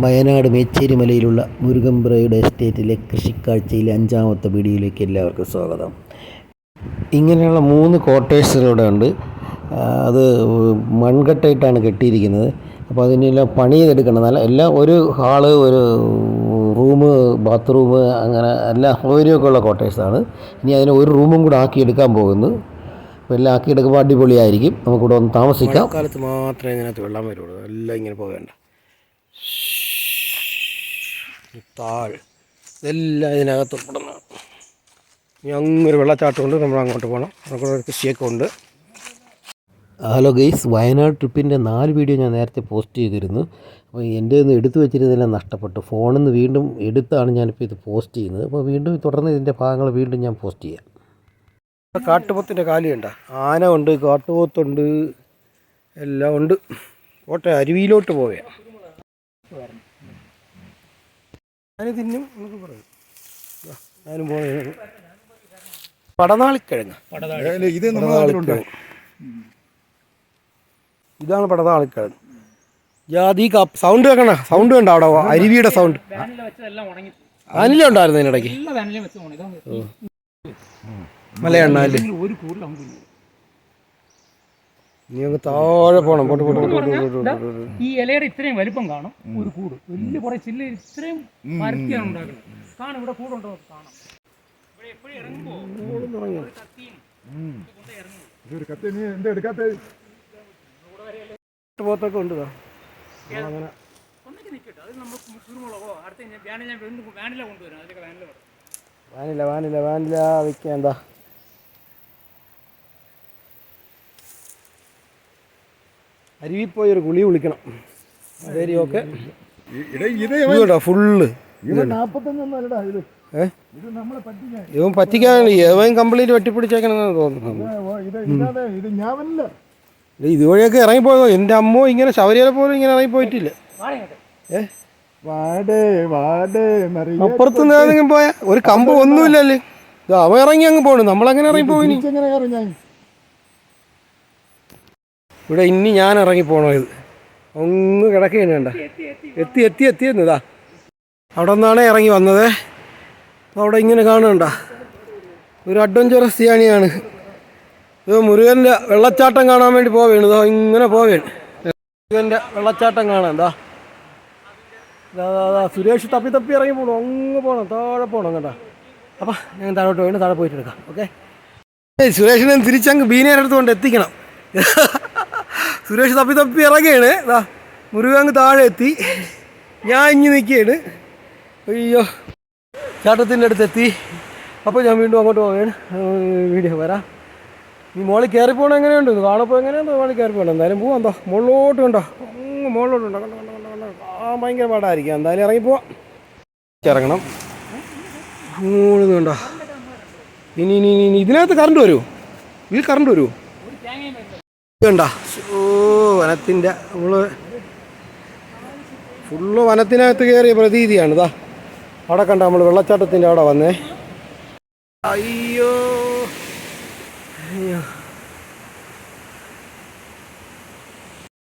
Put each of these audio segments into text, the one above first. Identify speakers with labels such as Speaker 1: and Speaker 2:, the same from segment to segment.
Speaker 1: വയനാട് മേച്ചേരിമലയിലുള്ള മുരുകമ്പ്രയുടെ എസ്റ്റേറ്റിലെ കൃഷിക്കാഴ്ചയിലെ അഞ്ചാമത്തെ വീഡിയോയിലേക്ക് എല്ലാവർക്കും സ്വാഗതം. ഇങ്ങനെയുള്ള മൂന്ന് ക്വാർട്ടേഴ്സുകളുടെ ഉണ്ട്. അത് മൺകട്ടയിട്ടാണ് കെട്ടിയിരിക്കുന്നത്. അപ്പോൾ അതിനെല്ലാം പണി ചെയ്തെടുക്കണം നല്ല എല്ലാം ഒരു ഹാൾ ഒരു റൂം ബാത്റൂം അങ്ങനെ എല്ലാ സൗകര്യമൊക്കെ ഉള്ള ക്വാർട്ടേഴ്സാണ്. ഇനി അതിനെ ഒരു റൂമും കൂടെ ആക്കിയെടുക്കാൻ പോകുന്നു. അപ്പോൾ എല്ലാം ആക്കിയെടുക്കുമ്പോൾ അടിപൊളിയായിരിക്കും. നമുക്കിവിടെ ഒന്ന് താമസിക്കാം. കാലത്ത് മാത്രമേ ഇതിനകത്ത് വെള്ളം വരുള്ളൂ. എല്ലാം ഇങ്ങനെ പോകേണ്ട താഴ് ഇതെല്ലാം ഇതിനകത്ത് ഉൾപ്പെടുന്ന ഇനി അങ്ങൊരു വെള്ളച്ചാട്ടമുണ്ട് നമ്മൾ അങ്ങോട്ട് പോകണം അവിടെ ഒരു കൃഷിയൊക്കെ ഉണ്ട്. ഹലോ ഗെയ്സ് വയനാട് ട്രിപ്പിന്റെ നാല് വീഡിയോ ഞാൻ നേരത്തെ പോസ്റ്റ് ചെയ്തിരുന്നു. അപ്പോൾ എന്റെ ഒന്ന് എടുത്തു വെച്ചിരുന്നതെല്ലാം നഷ്ടപ്പെട്ടു. ഫോണിൽ നിന്ന് വീണ്ടും എടുത്താണ് ഞാനിപ്പോൾ ഇത് പോസ്റ്റ് ചെയ്യുന്നത്. അപ്പോൾ വീണ്ടും തുടർന്ന് ഇതിന്റെ ഭാഗങ്ങൾ വീണ്ടും ഞാൻ പോസ്റ്റ് ചെയ്യാം. കാട്ടുപോത്തിന്റെ കാലിയുണ്ട. ആന ഉണ്ട് കാട്ടുപോത്തുണ്ട് എല്ലാം ഉണ്ട്. കോട്ടെ അരുവിയിലോട്ട് പോവുക ഞാൻ തിന്നും എന്നൊക്കെ പറയും. ഞാനും പടനാളിക്കിഴങ്ങ്.
Speaker 2: ഇത്
Speaker 1: ഇതാണ് പടനാളിക്കിഴങ്ങ്. ജാതി കാപ്പ് സൗണ്ട് കേൾക്കണ സൗണ്ട് കണ്ട അവിടെ. അരുവിയുടെ സൗണ്ട്.
Speaker 3: അതിനിടയ്ക്ക്
Speaker 1: അനിലുണ്ടായിരുന്നു
Speaker 3: ഇതാ
Speaker 1: മലയണ്ണ അല്ലേ നീ അങ്ങ് താഴെ പോണം. പോട്ട് പോട്ട് പോട്ട് പോട്ട് പോട്ട് പോട്ട് പോട്ട്.
Speaker 3: ഈ ഇലയുടെ ഇത്രയും വലിപ്പം കാണും ഒരു കൂട്. വലിയ കുറെ ചില്ല ഇത്രയും മരത്തിയാണ് ഉണ്ടാക്കുന്നത്. കാണും ഇവിടെ കൂടുണ്ടോ കാണാം. ഇവിടെ എപ്പോഴും ഇറങ്ങുമ്പോ
Speaker 2: ഇതൊരു കത്തി നീ എന്താ എടുക്കാത്ത?
Speaker 1: പോത്തൊക്കെ ഉണ്ട്
Speaker 3: വാനില വാനില വാനില
Speaker 1: വിൽക്കാൻ എന്താ അരുവി പോയി ഒരു കുളി വിളിക്കണം അതേരി ഓക്കെ
Speaker 2: ഇത് ഇത്
Speaker 1: ഇത് കേട്ടോ ഫുള്ള്
Speaker 2: ഇത് കുളി അല്ലടാ ഇത്.
Speaker 1: ഏ?
Speaker 2: ഇത് നമ്മളെ പറ്റിക്കാൻ.
Speaker 1: ഇവൻ പറ്റിക്കാൻ ഇവൻ കംപ്ലീറ്റ് വെട്ടിപ്പിടിച്ചേക്കണെന്ന് തോന്നുന്നു
Speaker 2: ഓ, ഇത് ഇല്ലാതെ ഇത് ഞാവല്ല
Speaker 1: ഇത് ഇതുവഴിയൊക്കെ ഇറങ്ങിപ്പോയോ? എന്റെ അമ്മോ ഇങ്ങനെ ശബരിമല പോലും ഇങ്ങനെ ഇറങ്ങിപ്പോയിട്ടില്ല.
Speaker 3: വാടകട്ടെ
Speaker 1: ഏ?
Speaker 2: വാടേ വാടേ മറിയ
Speaker 1: അപ്പുറത്ത് നിന്ന് പോയ? ഒരു കമ്പ് ഒന്നുമില്ലല്ലേ. അവ അവൻ ഇറങ്ങി അങ്ങ് പോണു. നമ്മളങ്ങനെ ഇറങ്ങി
Speaker 2: പോയി
Speaker 1: ഇവിടെ ഇനി ഞാൻ ഇറങ്ങി പോണോ ഇത്? ഒന്ന് കിടക്കുകയാണ് വേണ്ട. എത്തി എത്തി എത്തിയെന്നതാ അവിടെ നിന്നാണ് ഇറങ്ങി വന്നത്. അവിടെ ഇങ്ങനെ കാണണ്ട ഒരു അഡ്വഞ്ചറസ് യാണിയാണ് ഇത് മുരുകന്റെ വെള്ളച്ചാട്ടം കാണാൻ വേണ്ടി പോവേണ്. ഇതോ ഇങ്ങനെ പോവേണ്. മുരുകന്റെ വെള്ളച്ചാട്ടം കാണാൻ എന്താ സുരേഷ് തപ്പി തപ്പി ഇറങ്ങി പോകണം അങ്ങ് പോകണം താഴെ പോകണം കേട്ടോ. അപ്പം ഞാൻ താഴോട്ട് പോയിട്ട് താഴെ പോയിട്ട് എടുക്കാം ഓക്കെ? സുരേഷിനെ തിരിച്ചങ്ങ് ബീനേരെ അടുത്ത് കൊണ്ട് എത്തിക്കണം. സുരേഷ് തപ്പി തപ്പി ഇറങ്ങുകയാണ് ദാ മുരുകങ്ങ് താഴെ എത്തി. ഞാൻ ഇഞ്ഞ് നിൽക്കുകയാണ്. അയ്യോ ചാട്ടത്തിന്റെ അടുത്ത് എത്തി. അപ്പോൾ ഞാൻ വീണ്ടും അങ്ങോട്ട് പോവുകയാണ്. വീഡിയോ വരാം. ഈ മോളിൽ കയറി പോകണം എങ്ങനെയുണ്ട്? കാണപ്പോൾ എങ്ങനെയുണ്ടോ? മോളിൽ കയറി പോകണം. എന്തായാലും പോവാം എന്തോ. മുകളിലോട്ട് കണ്ടോ? അങ്ങ് മുകളിലോട്ടുണ്ടോ കണ്ടോ? കണ്ടോ കണ്ടോ കണ്ടോ ആ ഭയങ്കര പാടായിരിക്കും. എന്തായാലും ഇറങ്ങി പോവാം. ഇറങ്ങണം. മൂന്ന് കണ്ടോ? ഇനി ഇനി ഇനി- ഇതിനകത്ത് കറണ്ട് വരുമോ? ഇതിൽ കറണ്ട് വരുമോ?
Speaker 3: ഒരു
Speaker 1: വനത്തിന്റെ നമ്മൾ ഫുള്ള് വനത്തിനകത്ത് കയറിയ പ്രതീതിയാണ്. ഇതാ അവിടെ കണ്ട നമ്മൾ വെള്ളച്ചാട്ടത്തിന്റെ അവിടെ വന്നേ. അയ്യോ. അയ്യോ.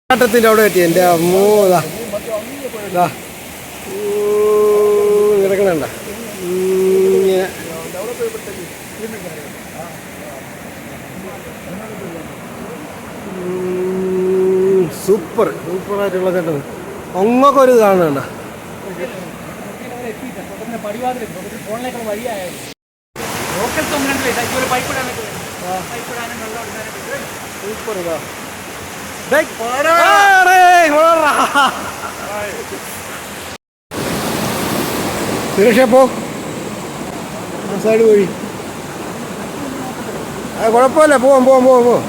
Speaker 1: വെള്ളച്ചാട്ടത്തിന്റെ അവിടെ എത്തി എന്റെ അമ്മോ. ഇതാ ഇതാ കിടക്കണണ്ട ഇങ്ങനെ. സൂപ്പർ. സൂപ്പറായിട്ടുള്ള ചേട്ടൻ. അങ്ങൊക്കെ ഒരു
Speaker 3: വരും.
Speaker 1: സൂപ്പർ ഇതാ. സുരേഷേ പോ സൈഡ് വഴി ആ കുഴപ്പമില്ല. പോവാം പോവാം പോവാം പോവാം.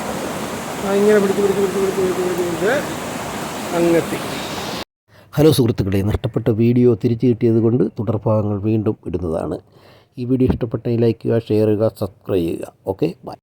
Speaker 1: ഇങ്ങനെ പിടിച്ച് പിടിച്ച് പിടിച്ച് പിടിച്ച് പിടിച്ച് പിടിച്ച് പിടിച്ച്. അങ്ങെത്തി ഹലോ സുഹൃത്തുക്കളെ നഷ്ടപ്പെട്ട വീഡിയോ തിരിച്ചു കിട്ടിയത് കൊണ്ട് തുടർഭാഗങ്ങൾ വീണ്ടും ഇടുന്നതാണ്. ഈ വീഡിയോ ഇഷ്ടപ്പെട്ടെങ്കിൽ ലൈക്ക് ചെയ്യുക ഷെയർ ചെയ്യുക സബ്സ്ക്രൈബ് ചെയ്യുക. Okay bye.